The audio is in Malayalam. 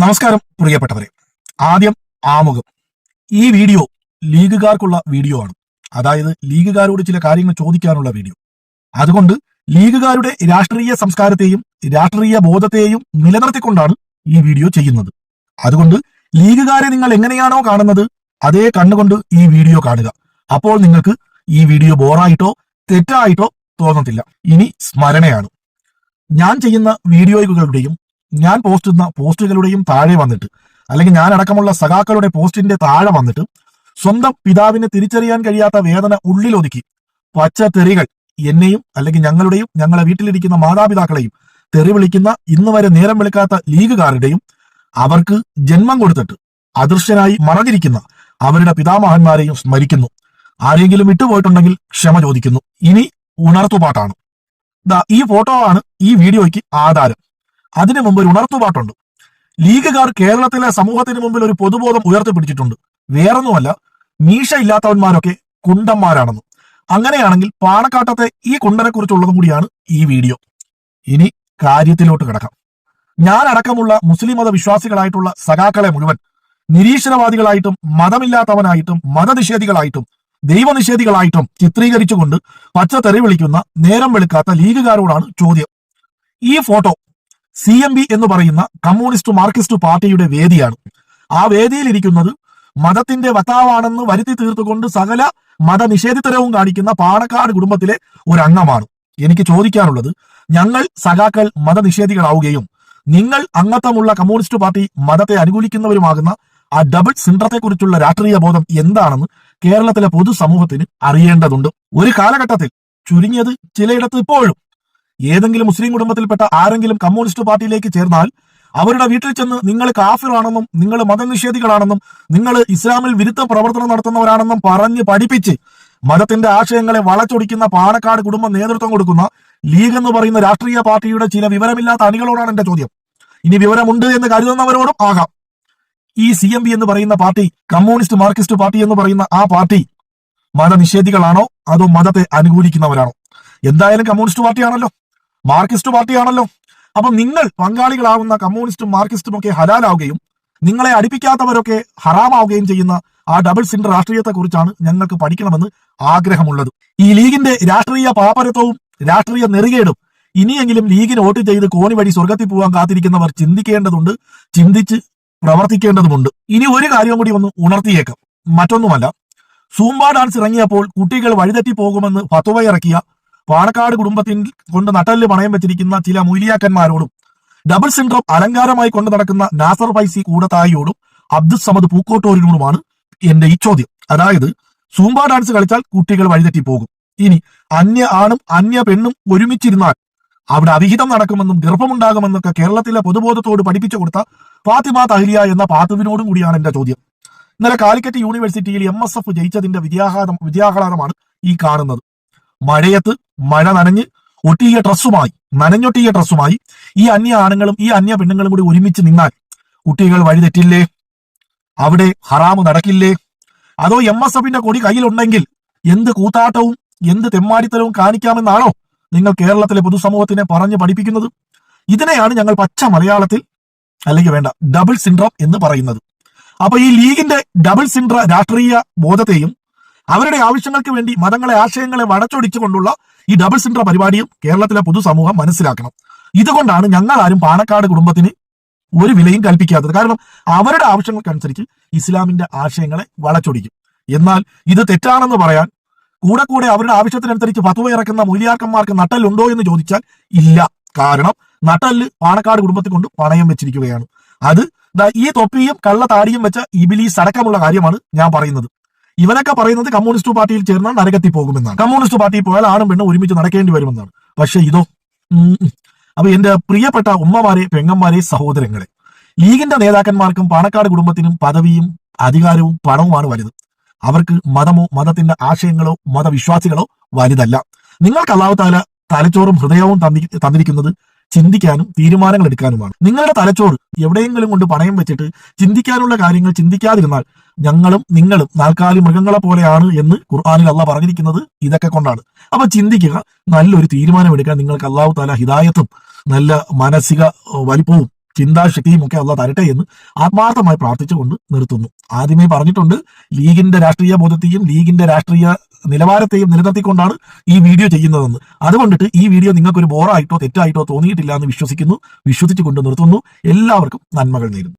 നമസ്കാരം പ്രിയപ്പെട്ടവരെ. ആദ്യം ആമുഖം. ഈ വീഡിയോ ലീഗുകാർക്കുള്ള വീഡിയോ ആണ്. അതായത് ലീഗുകാരോട് ചില കാര്യങ്ങൾ ചോദിക്കാനുള്ള വീഡിയോ. അതുകൊണ്ട് ലീഗുകാരുടെ രാഷ്ട്രീയ സംസ്കാരത്തെയും രാഷ്ട്രീയ ബോധത്തെയും നിലനിർത്തിക്കൊണ്ടാണ് ഈ വീഡിയോ ചെയ്യുന്നത്. അതുകൊണ്ട് ലീഗുകാരെ നിങ്ങൾ എങ്ങനെയാണോ കാണുന്നത് അതേ കണ്ണുകൊണ്ട് ഈ വീഡിയോ കാണുക. അപ്പോൾ നിങ്ങൾക്ക് ഈ വീഡിയോ ബോറായിട്ടോ തെറ്റായിട്ടോ തോന്നത്തില്ല. ഇനി സ്മരണയാണ്. ഞാൻ ചെയ്യുന്ന വീഡിയോകളുടെയും ഞാൻ പോസ്റ്റ് ഇടുന്ന പോസ്റ്റുകളുടെയും താഴെ വന്നിട്ട് അല്ലെങ്കിൽ ഞാൻ അടക്കമുള്ള സഖാക്കളുടെ പോസ്റ്റിന്റെ താഴെ വന്നിട്ട് സ്വന്തം പിതാവിനെ തിരിച്ചറിയാൻ കഴിയാത്ത വേദന ഉള്ളിലൊതുക്കി പച്ച തെറികൾ എന്നെയും അല്ലെങ്കിൽ ഞങ്ങളുടെയും ഞങ്ങളെ വീട്ടിലിരിക്കുന്ന മാതാപിതാക്കളെയും തെറി വിളിക്കുന്ന ഇന്ന് വരെ നേരം വിളിക്കാത്ത ലീഗുകാരുടെയും അവർക്ക് ജന്മം കൊടുത്തിട്ട് അദൃശ്യനായി മറഞ്ഞിരിക്കുന്ന അവരുടെ പിതാമഹന്മാരെയും സ്മരിക്കുന്നു. ആരെങ്കിലും ഇട്ടുപോയിട്ടുണ്ടെങ്കിൽ ക്ഷമ ചോദിക്കുന്നു. ഇനി ഉണർത്തുപാട്ടാണ്. ഈ ഫോട്ടോ ആണ് ഈ വീഡിയോയ്ക്ക് ആധാരം. അതിനു മുമ്പ് ഒരു ഉണർത്തുപാട്ടുണ്ട് ലീഗുകാർ കേരളത്തിലെ സമൂഹത്തിന് മുമ്പിൽ ഒരു പൊതുബോധം ഉയർത്തിപ്പിടിച്ചിട്ടുണ്ട്. വേറൊന്നുമല്ല മീശ ഇല്ലാത്തവന്മാരൊക്കെ കുണ്ടന്മാരാണെന്ന്. അങ്ങനെയാണെങ്കിൽ പാണക്കാട്ടത്തെ ഈ കുണ്ടനെ കുറിച്ചുള്ളതും കൂടിയാണ് ഈ വീഡിയോ. ഇനി കാര്യത്തിലോട്ട് കിടക്കാം. ഞാൻ അടക്കമുള്ള മുസ്ലിം മത വിശ്വാസികളായിട്ടുള്ള സഖാക്കളെ മുഴുവൻ നിരീശ്വരവാദികളായിട്ടും മതമില്ലാത്തവനായിട്ടും മതനിഷേധികളായിട്ടും ദൈവനിഷേധികളായിട്ടും ചിത്രീകരിച്ചുകൊണ്ട് പച്ച തെറി വിളിക്കുന്ന നേരം വെളുക്കാത്ത ലീഗുകാരോടാണ് ചോദ്യം. ഈ ഫോട്ടോ സി എം ബി എന്ന് പറയുന്ന കമ്മ്യൂണിസ്റ്റ് മാർക്സിസ്റ്റ് പാർട്ടിയുടെ വേദിയാണ്. ആ വേദിയിൽ ഇരിക്കുന്നത് മതത്തിന്റെ വക്താവാണെന്ന് വരുത്തി തീർത്തുകൊണ്ട് സകല മത നിഷേധിത്തരവും കാണിക്കുന്ന പാണക്കാട് കുടുംബത്തിലെ ഒരു അംഗമാണ് എനിക്ക് ചോദിക്കാനുള്ളത് ഞങ്ങൾ സഖാക്കൾ മതനിഷേധികളാവുകയും നിങ്ങൾ അംഗത്വമുള്ള കമ്മ്യൂണിസ്റ്റ് പാർട്ടി മതത്തെ അനുകൂലിക്കുന്നവരുമാകുന്ന ആ ഡബിൾ സിൻഡ്രത്തെക്കുറിച്ചുള്ള രാഷ്ട്രീയ ബോധം എന്താണെന്ന് കേരളത്തിലെ പൊതുസമൂഹത്തിന് അറിയേണ്ടതുണ്ട്. ഒരു കാലഘട്ടത്തിൽ ചുരുങ്ങിയത് ചിലയിടത്ത് ഇപ്പോഴും. ഏതെങ്കിലും മുസ്ലിം കുടുംബത്തിൽപ്പെട്ട ആരെങ്കിലും കമ്മ്യൂണിസ്റ്റ് പാർട്ടിയിലേക്ക് ചേർന്നാൽ അവരുടെ വീട്ടിൽ ചെന്ന് നിങ്ങൾ കാഫിറാണെന്നും നിങ്ങൾ മതനിഷേധികളാണെന്നും നിങ്ങൾ ഇസ്ലാമിൽ വിരുദ്ധ പ്രവർത്തനം നടത്തുന്നവരാണെന്നും പറഞ്ഞ് പഠിപ്പിച്ച് മതത്തിന്റെ ആശയങ്ങളെ വളച്ചൊടിക്കുന്ന പാണക്കാട് കുടുംബം നേതൃത്വം കൊടുക്കുന്ന ലീഗ് എന്ന് പറയുന്ന രാഷ്ട്രീയ പാർട്ടിയുടെ ചില വിവരമില്ലാത്ത അണികളോടാണ് എന്റെ ചോദ്യം. ഇനി വിവരമുണ്ട് എന്ന് കരുതുന്നവരോടും ആകാം. ഈ സി എം ബി എന്ന് പറയുന്ന പാർട്ടി കമ്മ്യൂണിസ്റ്റ് മാർക്സിസ്റ്റ് പാർട്ടി എന്ന് പറയുന്ന ആ പാർട്ടി മതനിഷേധികളാണോ? അതോ മതത്തെ അനുകൂലിക്കുന്നവരാണോ? എന്തായാലും കമ്മ്യൂണിസ്റ്റ് പാർട്ടിയാണല്ലോ. മാർക്സിസ്റ്റ് പാർട്ടിയാണല്ലോ. അപ്പൊ നിങ്ങൾ പങ്കാളികളാവുന്ന കമ്മ്യൂണിസ്റ്റും മാർക്സിസ്റ്റും ഒക്കെ ഹലാലാവുകയും നിങ്ങളെ അടുപ്പിക്കാത്തവരൊക്കെ ഹറാമാവുകയും ചെയ്യുന്ന ആ ഡബിൾ സിൻഡർ രാഷ്ട്രീയത്തെ കുറിച്ചാണ് ഞങ്ങൾക്ക് പഠിക്കണമെന്ന് ആഗ്രഹമുള്ളത്. ഈ ലീഗിന്റെ രാഷ്ട്രീയ പാപരത്വവും രാഷ്ട്രീയ നെറുകേടും ഇനിയെങ്കിലും ലീഗിന് വോട്ട് ചെയ്ത് കോണി വഴി സ്വർഗത്തിൽ പോകാൻ കാത്തിരിക്കുന്നവർ ചിന്തിക്കേണ്ടതുണ്ട് ചിന്തിച്ച് പ്രവർത്തിക്കേണ്ടതുമുണ്ട്. ഇനി ഒരു കാര്യം കൂടി ഒന്ന് ഉണർത്തിയേക്കാം. മറ്റൊന്നുമല്ല സൂംബ ഡാൻസ് ഇറങ്ങിയപ്പോൾ കുട്ടികൾ വഴിതെറ്റി പോകുമെന്ന് പത്തുവയിറക്കിയ ഇറക്കിയ പാണക്കാട് കുടുംബത്തിൽ കൊണ്ട് നട്ടലിൽ പണയം വെച്ചിരിക്കുന്ന ചില മൂലിയാക്കന്മാരോടും ഡബിൾ സിൻഡ്രോം അലങ്കാരമായി കൊണ്ട് നടക്കുന്ന നാസർ ഫൈസി കൂടത്തായിയോടും അബ്ദുൽ സമദ് പൂക്കോട്ടൂരിനോടുമാണ് എന്റെ ഈ ചോദ്യം. അതായത് സൂംബ ഡാൻസ് കളിച്ചാൽ കുട്ടികൾ വഴിതെറ്റി പോകും ഇനി അന്യ ആണും അന്യ പെണ്ണും ഒരുമിച്ചിരുന്നാൽ അവിടെ അവിഹിതം നടക്കുമെന്നും ഗർഭമുണ്ടാകുമെന്നൊക്കെ കേരളത്തിലെ പൊതുബോധത്തോട് പഠിപ്പിച്ചു കൊടുത്ത ഫാത്തിമ തഹ്ലിയ എന്ന പാത്തുവിനോടും കൂടിയാണ് എന്റെ ചോദ്യം. ഇന്നലെ കാലിക്കറ്റ് യൂണിവേഴ്സിറ്റിയിൽ എം എസ് എഫ് ജയിച്ചതിന്റെ വിദ്യാഹാരം വിദ്യാഹ്ലാദമാണ് ഈ കാണുന്നത്. മഴയത്ത് മഴ നനഞ്ഞ് ഒട്ടിയ ഡ്രസ്സുമായി നനഞ്ഞൊട്ടിയ ഡ്രസ്സുമായി ഈ അന്യ ആണുങ്ങളും ഈ അന്യ പെണ്ണുങ്ങളും കൂടി ഒരുമിച്ച് നിന്നാൽ കുട്ടികൾ വഴിതെറ്റില്ലേ അവിടെ ഹറാമ് നടക്കില്ലേ? അതോ എം എസ് എഫിന്റെ കൊടി കയ്യിലുണ്ടെങ്കിൽ എന്ത് കൂത്താട്ടവും എന്ത് തെമ്മാടിത്തരവും കാണിക്കാമെന്നാണോ നിങ്ങൾ കേരളത്തിലെ പൊതുസമൂഹത്തിനെ പറഞ്ഞു പഠിപ്പിക്കുന്നത്? ഇതിനെയാണ് ഞങ്ങൾ പച്ച മലയാളത്തിൽ അല്ലെങ്കിൽ വേണ്ട ഡബിൾ സിൻഡ്രോം എന്ന് പറയുന്നത്. അപ്പൊ ഈ ലീഗിന്റെ ഡബിൾ സിൻഡ്ര രാഷ്ട്രീയ ബോധത്തെയും അവരുടെ ആവശ്യങ്ങൾക്ക് വേണ്ടി മതങ്ങളെ ആശയങ്ങളെ വടച്ചൊടിച്ചുകൊണ്ടുള്ള ഈ ഡബിൾ സിൻഡ്ര പരിപാടിയും കേരളത്തിലെ പൊതുസമൂഹം മനസ്സിലാക്കണം. ഇതുകൊണ്ടാണ് ഞങ്ങൾ ആരും പാണക്കാട് കുടുംബത്തിന് ഒരു വിലയും കൽപ്പിക്കാത്തത്. കാരണം അവരുടെ ആവശ്യങ്ങൾക്കനുസരിച്ച് ഇസ്ലാമിന്റെ ആശയങ്ങളെ വളച്ചൊടിക്കും. എന്നാൽ ഇത് തെറ്റാണെന്ന് പറയാൻ കൂടെ കൂടെ അവരുടെ ആവശ്യത്തിനനുസരിച്ച് ഫത്വ ഇറക്കുന്ന മൂല്യാർക്കന്മാർക്ക് നട്ടലുണ്ടോ എന്ന് ചോദിച്ചാൽ ഇല്ല. കാരണം നട്ടൽ പാണക്കാട് കുടുംബത്തിൽ കൊണ്ട് പണയം വെച്ചിരിക്കുകയാണ്. അത് ഈ തൊപ്പിയും കള്ള താടിയും വെച്ച ഇബിലീസ് അടക്കമുള്ള കാര്യമാണ് ഞാൻ പറയുന്നത്. ഇവനൊക്കെ പറയുന്നത് കമ്മ്യൂണിസ്റ്റ് പാർട്ടിയിൽ ചേർന്നാൽ നരകത്തിൽ പോകുമെന്നാണ്. കമ്മ്യൂണിസ്റ്റ് പാർട്ടിയിൽ പോയാൽ ആണും പെണ്ണും ഒരുമിച്ച് നടക്കേണ്ടി വരുമെന്നാണ്. പക്ഷെ ഇതോ. അപ്പൊ എന്റെ പ്രിയപ്പെട്ട ഉമ്മമാരെ പെങ്ങന്മാരെ സഹോദരങ്ങളെ ലീഗിന്റെ നേതാക്കന്മാർക്കും പാണക്കാട് കുടുംബത്തിനും പദവിയും അധികാരവും പണവുമാണ് വലുത്. അവർക്ക് മതമോ മതത്തിന്റെ ആശയങ്ങളോ മതവിശ്വാസികളോ വലുതല്ല. നിങ്ങൾക്ക് അള്ളാഹു താല തലച്ചോറും ഹൃദയവും തന്നി തന്നിരിക്കുന്നത് ചിന്തിക്കാനും തീരുമാനങ്ങൾ എടുക്കാനുമാണ്. നിങ്ങളുടെ തലച്ചോറ് എവിടെയെങ്കിലും കൊണ്ട് പണയം വെച്ചിട്ട് ചിന്തിക്കാനുള്ള കാര്യങ്ങൾ ചിന്തിക്കാതിരുന്നാൽ ഞങ്ങളും നിങ്ങളും നാൽക്കാലി മൃഗങ്ങളെ പോലെയാണ് എന്ന് ഖുർആാനിൽ അല്ല പറഞ്ഞിരിക്കുന്നത് ഇതൊക്കെ കൊണ്ടാണ്. അപ്പൊ ചിന്തിക്കുക നല്ലൊരു തീരുമാനം എടുക്കാൻ നിങ്ങൾക്ക് അള്ളാഹു താല ഹിദായത്തും നല്ല മാനസിക വലിപ്പവും ചിന്താശക്തിയും ഒക്കെ അള്ള തരട്ടെ എന്ന് ആത്മാർത്ഥമായി പ്രാർത്ഥിച്ചുകൊണ്ട് നിർത്തുന്നു. ആദ്യമേ പറഞ്ഞിട്ടുണ്ട് ലീഗിന്റെ രാഷ്ട്രീയ ബോധത്തെയും ലീഗിന്റെ രാഷ്ട്രീയ നിലവാരത്തെയും നിലനിർത്തിക്കൊണ്ടാണ് ഈ വീഡിയോ ചെയ്യുന്നതെന്ന്. അതുകൊണ്ടിട്ട് ഈ വീഡിയോ നിങ്ങൾക്ക് ഒരു ബോറായിട്ടോ തെറ്റായിട്ടോ തോന്നിയിട്ടില്ല എന്ന് വിശ്വസിക്കുന്നു വിശ്വസിച്ചുകൊണ്ട് നിർത്തുന്നു. എല്ലാവർക്കും നന്മകൾ നേരുന്നു.